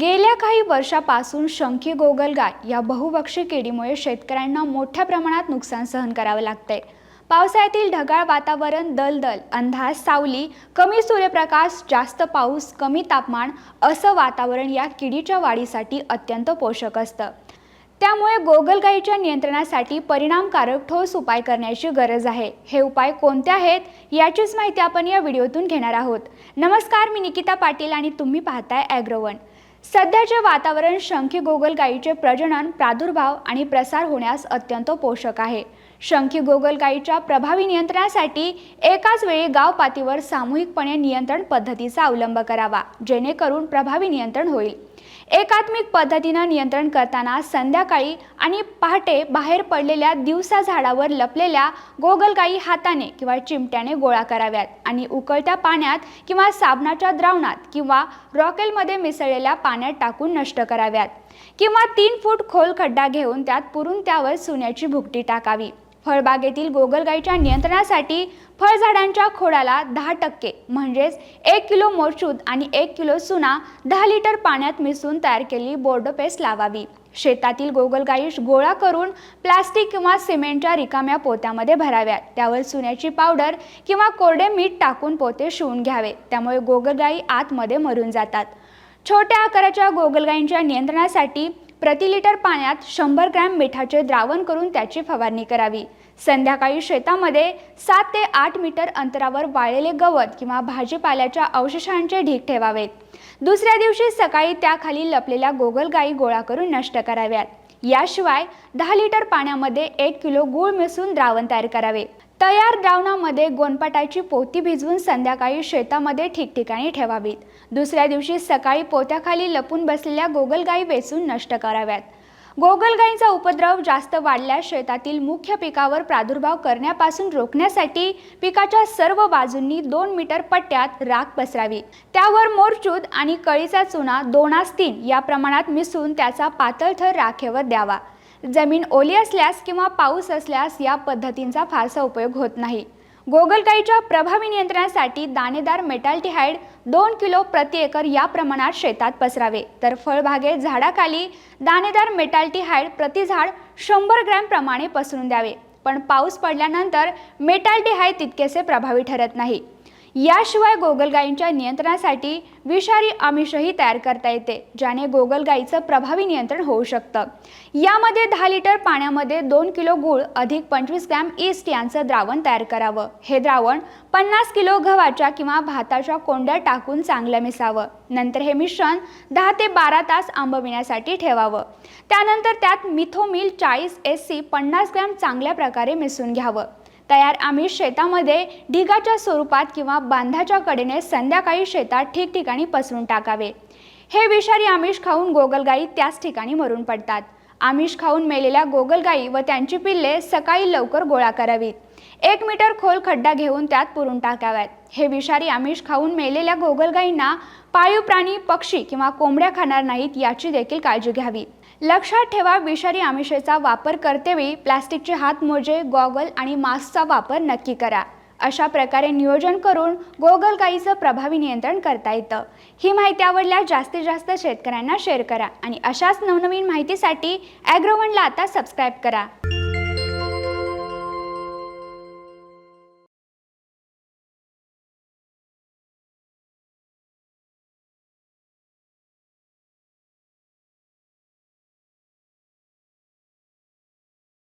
गेल्या काही वर्षापासून शंखी गोगलगाय या बहुभक्षी किडीमुळे शेतकऱ्यांना मोठ्या प्रमाणात नुकसान सहन करावं लागतंय. पावसाळ्यातील ढगाळ वातावरण दलदल अंधार सावली कमी सूर्यप्रकाश जास्त पाऊस कमी तापमान असं वातावरण या किडीच्या वाढीसाठी अत्यंत पोषक असतं. त्यामुळे गोगलगाईच्या नियंत्रणासाठी परिणामकारक ठोस उपाय करण्याची गरज आहे. हे उपाय कोणते आहेत याचीच माहिती आपण या व्हिडिओतून घेणार आहोत. नमस्कार मी निकिता पाटील आणि तुम्ही पाहताय ॲग्रोवन सध्याचे वातावरण शंखी गोगलगाईचे प्रजनन प्रादुर्भाव आणि प्रसार होण्यास अत्यंत पोषक आहे. शंखी गोगलगाईच्या प्रभावी नियंत्रणासाठी एकाच वेळी गाव पातळीवर सामूहिकपणे नियंत्रण पद्धतीचा अवलंब करावा जेणेकरून प्रभावी नियंत्रण होईल. एकात्मिक पद्धतीनं नियंत्रण करताना संध्याकाळी आणि पहाटे बाहेर पडलेल्या दिवसा झाडावर लपलेल्या गोगलगाई हाताने किंवा चिमट्याने गोळा कराव्यात आणि उकळत्या पाण्यात किंवा साबणाच्या द्रावणात किंवा रॉकेलमध्ये मिसळलेल्या पाण्यात टाकून नष्ट कराव्यात. किंवा तीन फूट खोल खड्डा घेऊन त्यात पुरून त्यावर सोन्याची भुकटी टाकावी. फळबागेतील गोगलगाईच्या नियंत्रणासाठी फळझाडांच्या खोडाला दहा टक्के म्हणजेच एक किलो मोरचूद आणि एक किलो चुना दहा लिटर पाण्यात मिसळून तयार केलेली बोर्ड पेस्ट लावावी. शेतातील गोगलगाई गोळा करून प्लास्टिक किंवा सिमेंटच्या रिकाम्या पोत्यामध्ये भराव्यात. त्यावर सुन्याची पावडर किंवा कोरडे मीठ टाकून पोते शिवून घ्यावे. त्यामुळे गोगलगाई आतमध्ये मरून जातात. छोट्या आकाराच्या गोगलगाईंच्या नियंत्रणासाठी प्रति लिटर पाण्यात शंभर ग्रॅम मिठाचे द्रावण करून त्याची फवारणी करावी. संध्याकाळी शेतामध्ये सात ते आठ मीटर अंतरावर वाळलेले गवत किंवा भाजीपाल्याच्या अवशेषांचे ढीक ठेवावेत. दुसऱ्या दिवशी सकाळी त्याखाली लपलेल्या गोगलगाई गोळा करून नष्ट कराव्यात. याशिवाय दहा लिटर पाण्यामध्ये एक किलो गूळ मिसळून द्रावण तयार करावे. तयार द्रावणामध्ये गोनपाटाची पोती भिजवून संध्याकाळी शेतामध्ये ठिकठिकाणी ठेवावीत. दुसऱ्या दिवशी सकाळी पोत्याखाली लपून बसलेल्या गोगलगाई वेचून नष्ट कराव्यात. गोगलगाईंचा उपद्रव जास्त वाढल्यास शेतातील मुख्य पिकावर प्रादुर्भाव करण्यापासून रोखण्यासाठी पिकाच्या सर्व बाजूंनी दोन मीटर पट्ट्यात राख पसरावी. त्यावर मोरचूद आणि कळीचा चुना दोनास तीन या प्रमाणात मिसळून त्याचा पातळ थर राखेवर द्यावा. जमीन ओली असल्यास किंवा पाऊस असल्यास या पद्धतींचा फारसा उपयोग होत नाही. गोगलगाईच्या प्रभावी नियंत्रणासाठी दाणेदार मेटाल्टिहाइड दोन किलो प्रति एकर या प्रमाणात शेतात पसरावे. तर फळबागे झाडाखाली दाणेदार मेटाल्टिहाइड प्रति झाड शंभर ग्रॅम प्रमाणे पसरून द्यावे. पण पाऊस पडल्यानंतर मेटाल्टिहाइड तितकेसे प्रभावी ठरत नाही. याशिवाय गोगलगाईंच्या नियंत्रणासाठी विषारी आमिषही तयार करता येते ज्याने गोगलगाईचं प्रभावी नियंत्रण होऊ शकतं. यामध्ये दहा लिटर पाण्यामध्ये दोन किलो गूळ अधिक पंचवीस ग्रॅम ईस्ट यांचं द्रावण तयार करावं. हे द्रावण पन्नास किलो गव्हाच्या किंवा भाताच्या कोंड्या टाकून चांगलं मिसावं. नंतर हे मिश्रण दहा ते बारा तास आंबविण्यासाठी ठेवावं. त्यानंतर त्यात मिथोमिल चाळीस एस सी पन्नास ग्रॅम चांगल्या प्रकारे मिसळून घ्यावं. तयार. आमिष शेतामध्ये ढिगाच्या स्वरूपात किंवा बांधाच्या कडेने संध्याकाळी शेतात ठिकठिकाणी पसरून टाकावे. हे विषारी आमिष खाऊन गोगलगाई त्याच ठिकाणी मरून पडतात. आमिष खाऊन मेलेल्या गोगलगाई व त्यांची पिल्ले सकाळी लवकर गोळा करावीत. एक मीटर खोल खड्डा घेऊन त्यात पुरून टाकाव्यात. हे विषारी आमिष खाऊन मेलेल्या गोगलगाईंना पाळीव प्राणी पक्षी किंवा कोंबड्या खाणार नाहीत याची देखील काळजी घ्यावी. लक्षात ठेवा विषारी आमिषेचा वापर करतेवेळी प्लास्टिकचे हात मोजे गॉगल आणि मास्कचा वापर नक्की करा. अशा प्रकारे नियोजन करून गोगलगाईचं प्रभावी नियंत्रण करता येतं. ही माहिती आवडल्यास जास्तीत जास्त शेतकऱ्यांना शेअर करा आणि अशाच नवनवीन माहितीसाठी ॲग्रोवनला आता सबस्क्राईब करा.